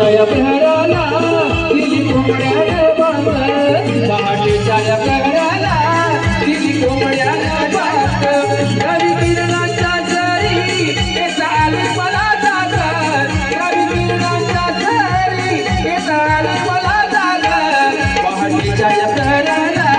पहाटेच्या प्रहराला दिली कोंबड्यानं बांग पहाटेच्या प्रहराला दिली कोंबड्यानं बांग रवी किरणाच्या सरी येता आली मला जागर रवी किरणाच्या सरी येता आली मला जागर पहाटेच्या प्रहराला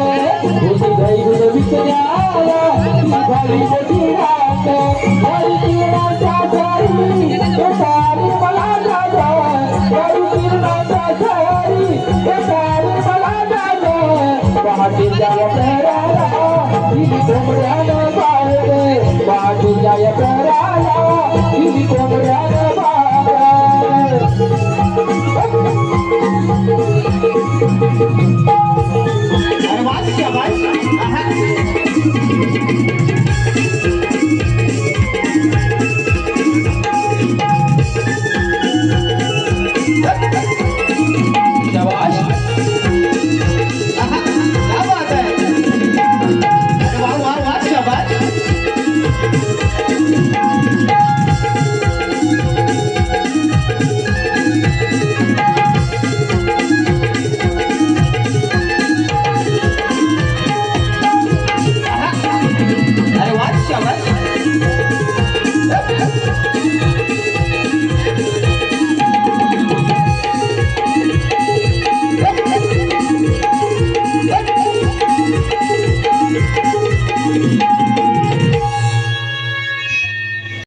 Yeah, yeah, yeah.